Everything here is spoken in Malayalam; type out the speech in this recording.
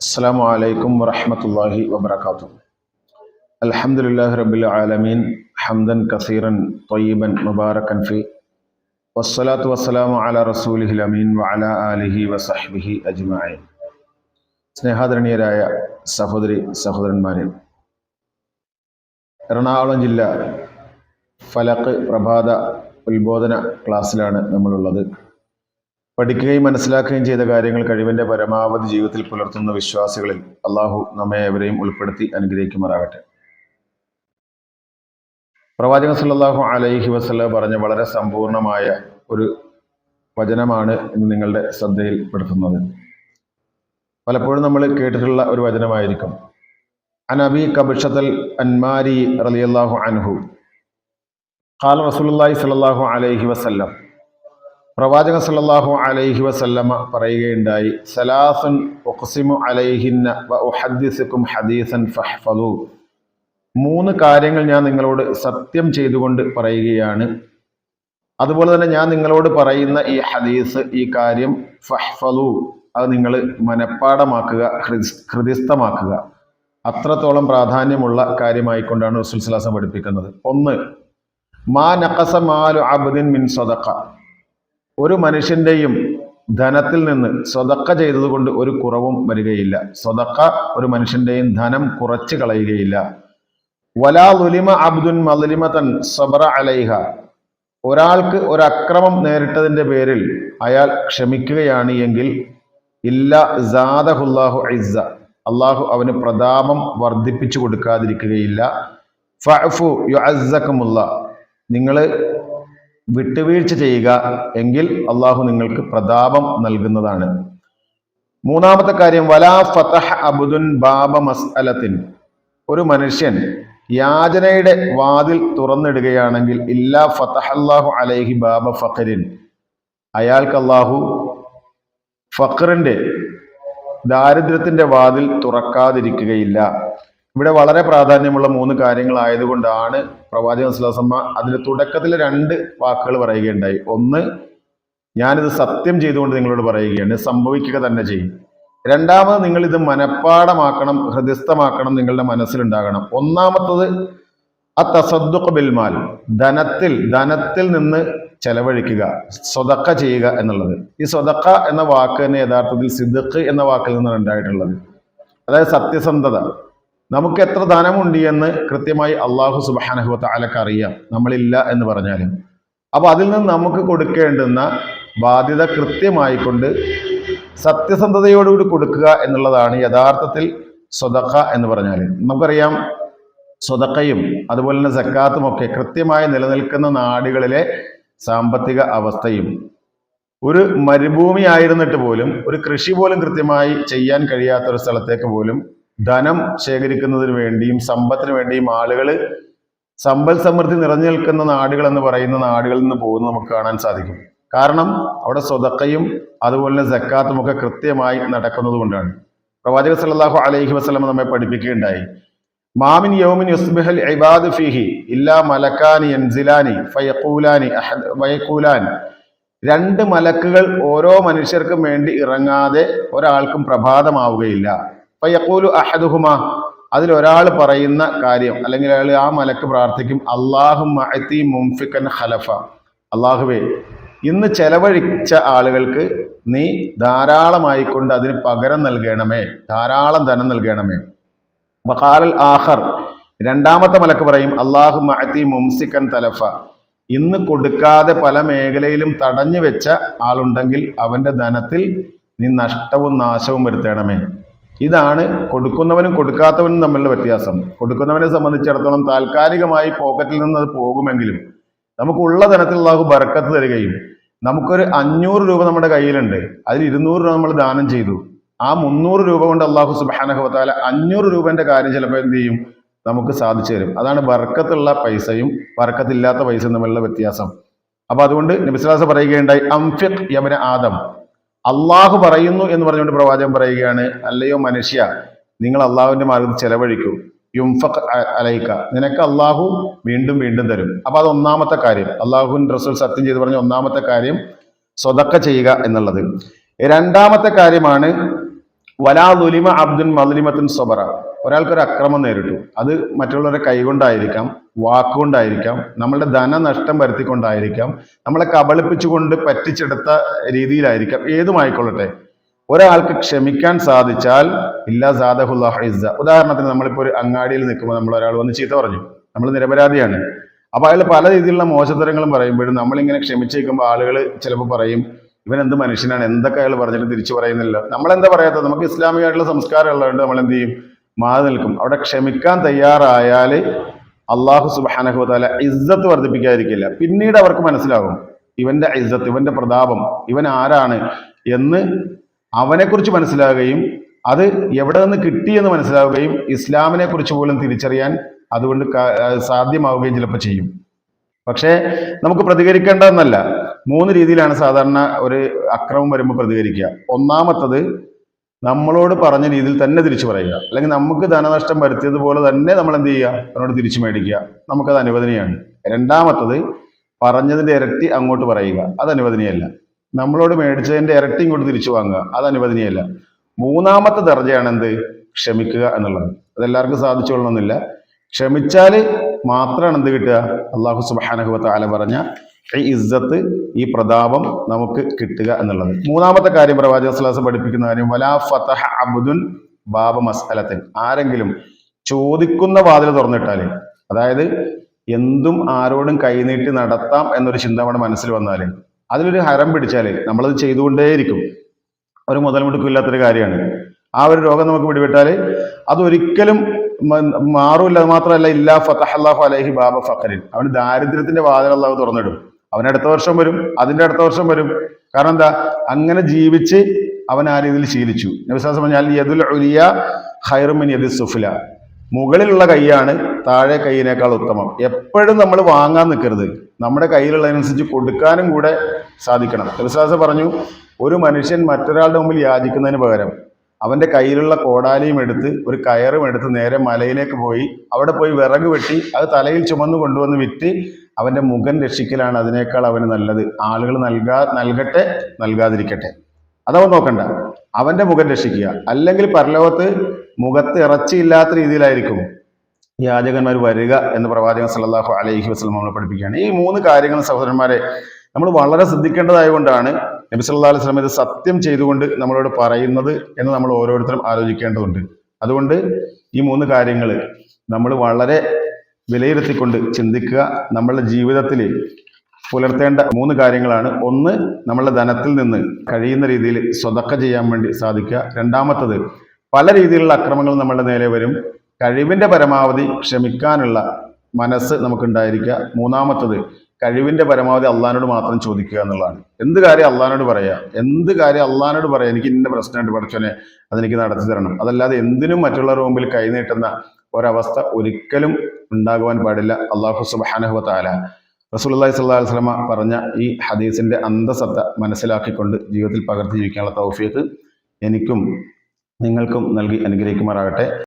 السلام عليكم ورحمة الله وبركاته الحمد لله رب العالمين حمدا كثيرا طيبا مباركا فيه والصلاة والسلام على رسوله الأمين وعلى آله وصحبه أجمعين സ്നേഹാദരണീയരായ സഹോദരി സഹോദരന്മാരെ എറണാകുളം ജില്ല ഫലക്ക് പ്രഭാത ഉത്ബോധന ക്ലാസ്സിലാണ് നമ്മളുള്ളത് പഠിക്കുകയും മനസ്സിലാക്കുകയും ചെയ്ത കാര്യങ്ങൾ കഴിവിന്റെ പരമാവധി ജീവിതത്തിൽ പുലർത്തുന്ന വിശ്വാസികളിൽ അള്ളാഹു നമ്മെ എവരെയും ഉൾപ്പെടുത്തി അനുഗ്രഹിക്കുമാറാകട്ടെ. പ്രവാചക സല്ലാഹു അലൈഹി വസ്ല പറഞ്ഞ വളരെ സമ്പൂർണമായ ഒരു വചനമാണ് ഇന്ന് നിങ്ങളുടെ ശ്രദ്ധയിൽപ്പെടുത്തുന്നത്. പലപ്പോഴും നമ്മൾ കേട്ടിട്ടുള്ള ഒരു വചനമായിരിക്കും. അനബി കബിഷത്തൽ അൻമാരി റളിയല്ലാഹു അൻഹു ഖാല റസൂലുള്ളാഹി സ്വല്ലല്ലാഹു അലൈഹി വസല്ലം പ്രവാചകൻ സല്ലല്ലാഹു അലൈഹി വസല്ലമ പറയുകയുണ്ടായി സലാസുൻ അലൈഹിന്ന വ ഹദീസൻ ഫഹ്ഫലു മൂന്ന് കാര്യങ്ങൾ ഞാൻ നിങ്ങളോട് സത്യം ചെയ്തുകൊണ്ട് പറയുകയാണ്. അതുപോലെ തന്നെ ഞാൻ നിങ്ങളോട് പറയുന്ന ഈ ഹദീസ് ഈ കാര്യം ഫഹ്ഫലു അത് നിങ്ങൾ മനഃപ്പാടമാക്കുക ഹൃദി- ഹൃദിസ്ഥമാക്കുക. അത്രത്തോളം പ്രാധാന്യമുള്ള കാര്യമായിക്കൊണ്ടാണ് റസൂൽ സലാസം പഠിപ്പിക്കുന്നത്. ഒന്ന് മാ നഖസ മാലു അബ്ദിൻ മിൻ സദഖ. ഒരു മനുഷ്യന്റെയും ധനത്തിൽ നിന്ന് സ്വതക്ക ചെയ്തതുകൊണ്ട് ഒരു കുറവും വരികയില്ല. സ്വതക്ക ഒരു മനുഷ്യന്റെയും ധനം കുറച്ച് കളയുകയില്ല. വലാ ലുലിമ അബ്ദുൻ മലിമതൻ സബറ അലൈഹ. ഒരാൾക്ക് ഒരു അക്രമം നേരിട്ടതിന്റെ പേരിൽ അയാൾ ക്ഷമിക്കുകയാണ് എങ്കിൽ ഇല്ല ജാദഹുല്ലാഹു ഇസ്സ. അള്ളാഹു അവന് പ്രതാപം വർദ്ധിപ്പിച്ചു കൊടുക്കാതിരിക്കുകയില്ല. ഫഅഫു യുഅസ്സക്കുമുള്ള നിങ്ങൾ വിട്ടുവീഴ്ച ചെയ്യുക എങ്കിൽ അള്ളാഹു നിങ്ങൾക്ക് പ്രതാപം നൽകുന്നതാണ്. മൂന്നാമത്തെ കാര്യം വലാ ഫതഹ് അബുദുൻ ബാബ മസ്അലത്തിൻ. ഒരു മനുഷ്യൻ യാചനയുടെ വാതിൽ തുറന്നിടുകയാണെങ്കിൽ ഇല്ലാ ഫതഹല്ലാഹു അലൈഹി ബാബ ഫഖറിൻ. അയാൾക്ക് അള്ളാഹു ഫഖറിന്റെ ദാരിദ്ര്യത്തിന്റെ വാതിൽ തുറക്കാതിരിക്കുകയില്ല. ഇവിടെ വളരെ പ്രാധാന്യമുള്ള മൂന്ന് കാര്യങ്ങളായതുകൊണ്ടാണ് പ്രവാചകൻ സുലാസമ്മ അതിന്റെ തുടക്കത്തിൽ രണ്ട് വാക്കുകൾ പറയുകയുണ്ടായി. ഒന്ന് ഞാനിത് സത്യം ചെയ്തുകൊണ്ട് നിങ്ങളോട് പറയുകയാണ് സംഭവിക്കുക തന്നെ ചെയ്യും. രണ്ടാമത് നിങ്ങൾ ഇത് മനഃപ്പാടമാക്കണം ഹൃദയസ്ഥമാക്കണം നിങ്ങളുടെ മനസ്സിലുണ്ടാകണം. ഒന്നാമത്തത് ആ തസദ്ദുഖ് ബിൽമാൽ ധനത്തിൽ ധനത്തിൽ നിന്ന് ചെലവഴിക്കുക സ്വതക്ക ചെയ്യുക എന്നുള്ളത്. ഈ സ്വതക്ക എന്ന വാക്ക് തന്നെ യഥാർത്ഥത്തിൽ സിദ്ദഖ് എന്ന വാക്കിൽ നിന്നാണ് ഉണ്ടായിട്ടുള്ളത്. അതായത് സത്യസന്ധത. നമുക്ക് എത്ര ധനമുണ്ട് എന്ന് കൃത്യമായി അള്ളാഹു സുബാനഹുത്ത അലക്ക് അറിയാം. നമ്മളില്ല എന്ന് പറഞ്ഞാലും. അപ്പൊ അതിൽ നിന്ന് നമുക്ക് കൊടുക്കേണ്ടുന്ന ബാധ്യത കൃത്യമായിക്കൊണ്ട് സത്യസന്ധതയോടുകൂടി കൊടുക്കുക എന്നുള്ളതാണ് യഥാർത്ഥത്തിൽ സ്വതക്ക എന്ന് പറഞ്ഞാൽ നമുക്കറിയാം സ്വതക്കയും അതുപോലെ തന്നെ സക്കാത്തും ഒക്കെ കൃത്യമായി നിലനിൽക്കുന്ന നാടുകളിലെ സാമ്പത്തിക അവസ്ഥയും ഒരു മരുഭൂമി ആയിരുന്നിട്ട് പോലും ഒരു കൃഷി പോലും കൃത്യമായി ചെയ്യാൻ കഴിയാത്ത ഒരു സ്ഥലത്തേക്ക് പോലും ധനം ശേഖരിക്കുന്നതിന് വേണ്ടിയും സമ്പത്തിന് വേണ്ടിയും ആളുകൾ സമ്പൽ സമൃദ്ധി നിറഞ്ഞു നിൽക്കുന്ന നാടുകൾ എന്ന് പറയുന്ന നാടുകളിൽ നിന്ന് പോകുന്നത് നമുക്ക് കാണാൻ സാധിക്കും. കാരണം അവിടെ സ്വതക്കയും അതുപോലെ തന്നെ സക്കാത്തും ഒക്കെ കൃത്യമായി നടക്കുന്നത് കൊണ്ടാണ്. പ്രവാചക സല്ലല്ലാഹു അലൈഹി വസല്ലം നമ്മെ പഠിപ്പിക്കുകയുണ്ടായി. മാമിൻ യൗമിൻ യുസ്ബിഹൽ ഇബാദ് ഫിഹി ഇല്ലാ മലക്കാനി എൻസിലാനി ഫയക്കൂലാനി വയക്കൂലാൻ രണ്ട് മലക്കുകൾ ഓരോ മനുഷ്യർക്കും വേണ്ടി ഇറങ്ങാതെ ഒരാൾക്കും പ്രഭാതമാവുകയില്ല. ഫയഖൂലു അഹദുഹുമ. അതിൽ ഒരാൾ പറയുന്ന കാര്യം അല്ലെങ്കിൽ അയാൾ ആ മലക്ക് പ്രാർത്ഥിക്കും അള്ളാഹു മഅതി മുംഫിക്കൻ ഹലഫ അള്ളാഹുവേ ഇന്ന് ചെലവഴിച്ച ആളുകൾക്ക് നീ ധാരാളമായി കൊണ്ട് അതിന് പകരം നൽകണമേ ധാരാളം ധനം നൽകണമേ. വഖാലൽ ആഹർ രണ്ടാമത്തെ മലക്ക് പറയും അള്ളാഹു മഅതി മുംസിക്കൻ തലഫ ഇന്ന് കൊടുക്കാതെ പല മേഖലയിലും തടഞ്ഞു വെച്ച ആളുണ്ടെങ്കിൽ അവന്റെ ധനത്തിൽ നീ നഷ്ടവും നാശവും വരുത്തണമേ. ഇതാണ് കൊടുക്കുന്നവനും കൊടുക്കാത്തവനും തമ്മിലുള്ള വ്യത്യാസം. കൊടുക്കുന്നവനെ സംബന്ധിച്ചിടത്തോളം താൽക്കാലികമായി പോക്കറ്റിൽ നിന്ന് അത് പോകുമെങ്കിലും നമുക്കുള്ള തരത്തിൽ അള്ളാഹു ബർക്കത്ത് തരികയും നമുക്കൊരു അഞ്ഞൂറ് രൂപ നമ്മുടെ കയ്യിലുണ്ട്. അതിൽ ഇരുന്നൂറ് രൂപ നമ്മൾ ദാനം ചെയ്തു. ആ മുന്നൂറ് രൂപ കൊണ്ട് അള്ളാഹു സുബാനഹത്താല അഞ്ഞൂറ് രൂപന്റെ കാര്യം ചിലപ്പോൾ എന്ത് ചെയ്യും? നമുക്ക് സാധിച്ചു തരും. അതാണ് ബർക്കത്തുള്ള പൈസയും ബർക്കത്തില്ലാത്ത പൈസയും തമ്മിലുള്ള വ്യത്യാസം. അപ്പൊ അതുകൊണ്ട് നബിസ്ലാസ പറയുകയുണ്ടായി അംഫിഖ് യമന ആദം. അള്ളാഹു പറയുന്നു എന്ന് പറഞ്ഞുകൊണ്ട് പ്രവാചകൻ പറയുകയാണ് അല്ലയോ മനുഷ്യ നിങ്ങൾ അള്ളാഹുവിന്റെ മാർഗത്തിൽ ചെലവഴിക്കൂ. യുംഫക് അലൈക്ക നിനക്ക് അള്ളാഹു വീണ്ടും വീണ്ടും തരും. അപ്പൊ അത് ഒന്നാമത്തെ കാര്യം. അള്ളാഹുവിൻ റസൂൽ സത്യം ചെയ്ത് പറഞ്ഞ ഒന്നാമത്തെ കാര്യം സ്വതക്ക ചെയ്യുക എന്നുള്ളത്. രണ്ടാമത്തെ കാര്യമാണ് വലാ ദുലിമ അബ്ദുൻ മദ്ലിമത്തുൻ സബറ ഒരാൾക്കൊരു അക്രമം നേരിട്ടു. അത് മറ്റുള്ളവരെ കൈകൊണ്ടായിരിക്കാം വാക്കുകൊണ്ടായിരിക്കാം നമ്മളുടെ ധനനഷ്ടം വരുത്തിക്കൊണ്ടായിരിക്കാം നമ്മളെ കബളിപ്പിച്ചുകൊണ്ട് പറ്റിച്ചെടുത്ത രീതിയിലായിരിക്കാം ഏതുമായിക്കൊള്ളട്ടെ. ഒരാൾക്ക് ക്ഷമിക്കാൻ സാധിച്ചാൽ ഇല്ലാ സാദഹുല്ലാഹ് ഇസ്സ. ഉദാഹരണത്തിന് നമ്മളിപ്പോൾ ഒരു അങ്ങാടിയിൽ നിൽക്കുമ്പോൾ നമ്മൾ ഒരാൾ വന്ന് ചീത്ത പറഞ്ഞു. നമ്മൾ നിരപരാധിയാണ്. അപ്പോൾ അയാൾ പല രീതിയിലുള്ള മോശതരങ്ങളും പറയുമ്പോഴും നമ്മളിങ്ങനെ ക്ഷമിച്ചേക്കുമ്പോൾ ആളുകൾ ചിലപ്പോൾ പറയും ഇവൻ എന്ത് മനുഷ്യനാണ്? എന്തൊക്കെ അയാൾ പറഞ്ഞിട്ട് തിരിച്ചു പറയുന്നില്ല? നമ്മളെന്താ പറയാത്തത്? നമുക്ക് ഇസ്ലാമികമായിട്ടുള്ള സംസ്കാരം ഉള്ളതുകൊണ്ട് നമ്മൾ എന്ത് ചെയ്യും? മാറി നിൽക്കും. അവിടെ ക്ഷമിക്കാൻ തയ്യാറായാൽ അള്ളാഹു സുബാനഹു താല ഇസ്സത്ത് വർദ്ധിപ്പിക്കാതിരിക്കില്ല. പിന്നീട് അവർക്ക് മനസ്സിലാകും ഇവന്റെ ഇസ്സത്ത് ഇവന്റെ പ്രതാപം ഇവൻ ആരാണ് എന്ന് അവനെക്കുറിച്ച് മനസ്സിലാവുകയും അത് എവിടെ നിന്ന് കിട്ടിയെന്ന് മനസ്സിലാവുകയും ഇസ്ലാമിനെ കുറിച്ച് പോലും തിരിച്ചറിയാൻ അതുകൊണ്ട് സാധ്യമാവുകയും ചിലപ്പോൾ ചെയ്യും. പക്ഷേ നമുക്ക് പ്രതികരിക്കേണ്ടതെന്നല്ല. മൂന്ന് രീതിയിലാണ് സാധാരണ ഒരു അക്രമം വരുമ്പോൾ പ്രതികരിക്കുക. ഒന്നാമത്തത് നമ്മളോട് പറഞ്ഞ രീതിയിൽ തന്നെ തിരിച്ചു പറയുക. അല്ലെങ്കിൽ നമുക്ക് ധനനഷ്ടം വരുത്തിയതുപോലെ തന്നെ നമ്മൾ എന്ത് ചെയ്യുക? അവനോട് തിരിച്ചു മേടിക്കുക. നമുക്കത് അനുവദനീയമാണ്. രണ്ടാമത്തത് പറഞ്ഞതിന്റെ ഇരട്ടി അങ്ങോട്ട് പറയുക. അത് അനുവദനീയല്ല. നമ്മളോട് മേടിച്ചതിന്റെ ഇരട്ടി ഇങ്ങോട്ട് തിരിച്ചു വാങ്ങുക. അത് അനുവദനീയല്ല. മൂന്നാമത്തെ ദർജയാണ് എന്ത്? ക്ഷമിക്കുക എന്നുള്ളത്. അതെല്ലാവർക്കും സാധിച്ചുകൊള്ളണമെന്നില്ല ക്ഷമിച്ചാൽ മാത്രമാണ് എന്ത് കിട്ടുക? അള്ളാഹു സുബാനഹുബത്ത് ആല പറഞ്ഞ ഈ ഇസ്സത്ത് ഈ പ്രതാപം നമുക്ക് കിട്ടുക എന്നുള്ളത്. മൂന്നാമത്തെ കാര്യം പ്രവാചക സ്ലാസ് പഠിപ്പിക്കുന്ന കാര്യം വലാ ഫതഹ അബ്ദുൻ ബാബ മസ്അലത്തിൻ. ആരെങ്കിലും ചോദിക്കുന്ന വാതിൽ തുറന്നിട്ടാൽ അതായത് എന്തും ആരോടും കൈനീട്ടി നടത്താം എന്നൊരു ചിന്ത നമ്മുടെ മനസ്സിൽ വന്നാൽ അതിലൊരു ഹരം പിടിച്ചാൽ നമ്മളത് ചെയ്തുകൊണ്ടേയിരിക്കും. ഒരു മുതൽ മുടക്കില്ലാത്തൊരു കാര്യമാണ്. ആ ഒരു രോഗം നമുക്ക് പിടിപെട്ടാൽ അതൊരിക്കലും മാറൂല്ല. മാത്രമല്ല ഇല്ലാ ഫതഹ് അള്ളാഹു അലഹി ബാബ ഫഖറിൻ. അവന് ദാരിദ്ര്യത്തിന്റെ വാതിൽ അള്ളാഹു തുറന്നിടും. അവൻ അടുത്ത വർഷം വരും അതിന്റെ അടുത്ത വർഷം വരും. കാരണം എന്താ? അങ്ങനെ ജീവിച്ച് അവൻ ആ രീതിയിൽ ശീലിച്ചു. വിശ്വാസം പറഞ്ഞാൽ യദുൽ ഉലിയ ഖൈറുമിൻ യദു സുഫില. മുകളിലുള്ള കൈയാണ് താഴെ കൈയിനേക്കാൾ ഉത്തമം. എപ്പോഴും നമ്മൾ വാങ്ങാൻ നിൽക്കരുത്. നമ്മുടെ കയ്യിലുള്ളതിനനുസരിച്ച് കൊടുക്കാനും കൂടെ സാധിക്കണം. വിശ്വാസം പറഞ്ഞു ഒരു മനുഷ്യൻ മറ്റൊരാളുടെ മുമ്പിൽ യാചിക്കുന്നതിന് പകരം അവന്റെ കയ്യിലുള്ള കോടാലിയും എടുത്ത് ഒരു കയറും എടുത്ത് നേരെ മലയിലേക്ക് പോയി അവിടെ പോയി വിറക് വെട്ടി അത് തലയിൽ ചുമന്നു കൊണ്ടുവന്ന് വിറ്റ് അവന്റെ മുഖം രക്ഷിക്കലാണ് അതിനേക്കാൾ അവന് നല്ലത്. ആളുകൾ നൽകാ നൽകട്ടെ നൽകാതിരിക്കട്ടെ. അതവൻ നോക്കണ്ട. അവന്റെ മുഖം രക്ഷിക്കുക. അല്ലെങ്കിൽ പരലോകത്ത് മുഖത്ത് ഇറച്ചിയില്ലാത്ത രീതിയിലായിരിക്കും യാചകന്മാർ വരിക എന്ന് പ്രവാചകൻ സല്ലല്ലാഹു അലൈഹി വസല്ലം നമ്മളെ പഠിപ്പിക്കുകയാണ്. ഈ മൂന്ന് കാര്യങ്ങൾ സഹോദരന്മാരെ നമ്മൾ വളരെ ശ്രദ്ധിക്കേണ്ടതായതുകൊണ്ടാണ് നബി സല്ലാ അലൈഹി സ്വലം ഇത് സത്യം ചെയ്തുകൊണ്ട് നമ്മളോട് പറയുന്നത് എന്ന് നമ്മൾ ഓരോരുത്തരും ആലോചിക്കേണ്ടതുണ്ട്. അതുകൊണ്ട് ഈ മൂന്ന് കാര്യങ്ങൾ നമ്മൾ വളരെ വിലയിരുത്തിക്കൊണ്ട് ചിന്തിക്കുക. നമ്മളുടെ ജീവിതത്തിൽ പുലർത്തേണ്ട മൂന്ന് കാര്യങ്ങളാണ്. ഒന്ന് നമ്മളുടെ ധനത്തിൽ നിന്ന് കഴിയുന്ന രീതിയിൽ സ്വതക്ക ചെയ്യാൻ വേണ്ടി സാധിക്കുക. രണ്ടാമത്തത് പല രീതിയിലുള്ള അക്രമങ്ങൾ നമ്മളുടെ നേരെ വരും. കഴിവിന്റെ പരമാവധി ക്ഷമിക്കാനുള്ള മനസ്സ് നമുക്കുണ്ടായിരിക്കുക. മൂന്നാമത്തത് കഴിവിന്റെ പരമാവധി അള്ളഹാനോട് മാത്രം ചോദിക്കുക എന്നുള്ളതാണ്. എന്ത് കാര്യം അള്ളഹാനോട് പറയുക എന്ത് കാര്യം അള്ളഹാനോട് പറയുക എനിക്ക് ഇന്ന പ്രശ്നമായിട്ട് പഠിച്ചോനെ അതെനിക്ക് നടത്തി തരണം അതല്ലാതെ എന്തിനും മറ്റുള്ളവരുടെ മുമ്പിൽ കൈനീട്ടുന്ന ഒരവസ്ഥ ഒരിക്കലും ഉണ്ടാകുവാൻ പാടില്ല. അള്ളാഹു സുബാനഹുബത്താല താല റസൂലുള്ളാഹി സ്വല്ലല്ലാഹു അലൈഹി വസല്ലമ പറഞ്ഞ ഈ ഹദീസിന്റെ അന്തസത്ത മനസ്സിലാക്കിക്കൊണ്ട് ജീവിതത്തിൽ പകർത്തി ജീവിക്കാനുള്ള തൗഫീഖ് എനിക്കും നിങ്ങൾക്കും നൽകി അനുഗ്രഹിക്കുമാറാകട്ടെ.